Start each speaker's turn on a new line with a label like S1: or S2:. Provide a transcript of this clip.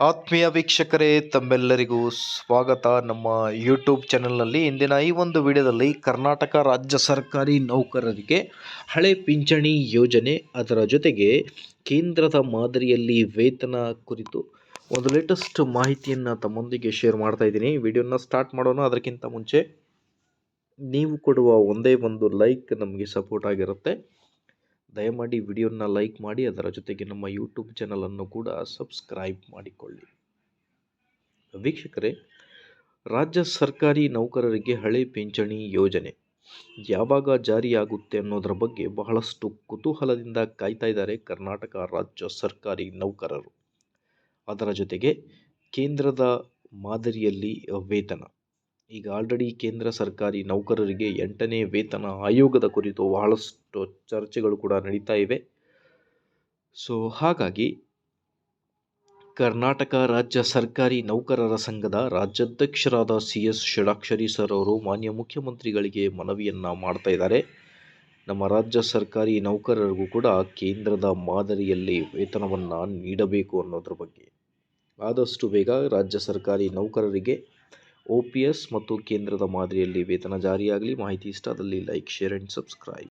S1: ಆತ್ಮೀಯ ವೀಕ್ಷಕರೇ, ತಮ್ಮೆಲ್ಲರಿಗೂ ಸ್ವಾಗತ. ನಮ್ಮ ಯೂಟ್ಯೂಬ್ ಚಾನೆಲ್ನಲ್ಲಿ ಇಂದಿನ ಈ ಒಂದು ವಿಡಿಯೋದಲ್ಲಿ ಕರ್ನಾಟಕ ರಾಜ್ಯ ಸರ್ಕಾರಿ ನೌಕರರಿಗೆ ಹಳೆ ಪಿಂಚಣಿ ಯೋಜನೆ. ಅದರ ಜೊತೆಗೆ ಕೇಂದ್ರದ ಮಾದರಿಯಲ್ಲಿ ವೇತನ ಕುರಿತು ಒಂದು ಲೇಟೆಸ್ಟ್ ಮಾಹಿತಿಯನ್ನು ತಮ್ಮೊಂದಿಗೆ ಶೇರ್ ಮಾಡ್ತಾ ಇದ್ದೀನಿ. ವಿಡಿಯೋನ ಸ್ಟಾರ್ಟ್ ಮಾಡೋಣ. ಅದಕ್ಕಿಂತ ಮುಂಚೆ ನೀವು ಕೊಡುವ ಒಂದೇ ಒಂದು ಲೈಕ್ ನಮಗೆ ಸಪೋರ್ಟ್ ಆಗಿರುತ್ತೆ. ದಯಮಾಡಿ ವಿಡಿಯೋನ ಲೈಕ್ ಮಾಡಿ, ಅದರ ಜೊತೆಗೆ ನಮ್ಮ ಯೂಟ್ಯೂಬ್ ಚಾನಲನ್ನು ಕೂಡ ಸಬ್ಸ್ಕ್ರೈಬ್ ಮಾಡಿಕೊಳ್ಳಿ. ವೀಕ್ಷಕರೇ, ರಾಜ್ಯ ಸರ್ಕಾರಿ ನೌಕರರಿಗೆ ಹಳೆ ಪಿಂಚಣಿ ಯೋಜನೆ. ಯಾವಾಗ ಜಾರಿಯಾಗುತ್ತೆ ಅನ್ನೋದರ ಬಗ್ಗೆ ಬಹಳಷ್ಟು ಕುತೂಹಲದಿಂದ ಕಾಯ್ತಾ ಇದ್ದಾರೆ ಕರ್ನಾಟಕ ರಾಜ್ಯ ಸರ್ಕಾರಿ ನೌಕರರು. ಅದರ ಜೊತೆಗೆ ಕೇಂದ್ರದ ಮಾದರಿಯಲ್ಲಿ ವೇತನ. ಈಗ ಆಲ್ರೆಡಿ ಕೇಂದ್ರ ಸರ್ಕಾರಿ ನೌಕರರಿಗೆ ಎಂಟನೇ ವೇತನ ಆಯೋಗದ ಕುರಿತು ಬಹಳಷ್ಟು ಚರ್ಚೆಗಳು ಕೂಡ ನಡೀತಾ ಇವೆ. ಸೊ ಹಾಗಾಗಿ ಕರ್ನಾಟಕ ರಾಜ್ಯ ಸರ್ಕಾರಿ ನೌಕರರ ಸಂಘದ ರಾಜ್ಯಾಧ್ಯಕ್ಷರಾದ ಸಿ ಎಸ್ ಷಡಾಕ್ಷರಿ ಸರ್ ಅವರು ಮಾನ್ಯ ಮುಖ್ಯಮಂತ್ರಿಗಳಿಗೆ ಮನವಿಯನ್ನು ಮಾಡ್ತಾ ಇದ್ದಾರೆ. ನಮ್ಮ ರಾಜ್ಯ ಸರ್ಕಾರಿ ನೌಕರರಿಗೂ ಕೂಡ ಕೇಂದ್ರದ ಮಾದರಿಯಲ್ಲಿ ವೇತನವನ್ನು ನೀಡಬೇಕು ಅನ್ನೋದ್ರ ಬಗ್ಗೆ. ಆದಷ್ಟು ಬೇಗ ರಾಜ್ಯ ಸರ್ಕಾರಿ ನೌಕರರಿಗೆ ಒ ಪಿ ಎಸ್ ಮತ್ತು ಕೇಂದ್ರದ ಮಾದರಿಯಲ್ಲಿ ವೇತನ ಜಾರಿಯಾಗಲಿ. ಮಾಹಿತಿ ಇಷ್ಟ ಆದಲ್ಲಿ ಲೈಕ್, ಶೇರ್ ಆ್ಯಂಡ್ ಸಬ್ಸ್ಕ್ರೈಬ್.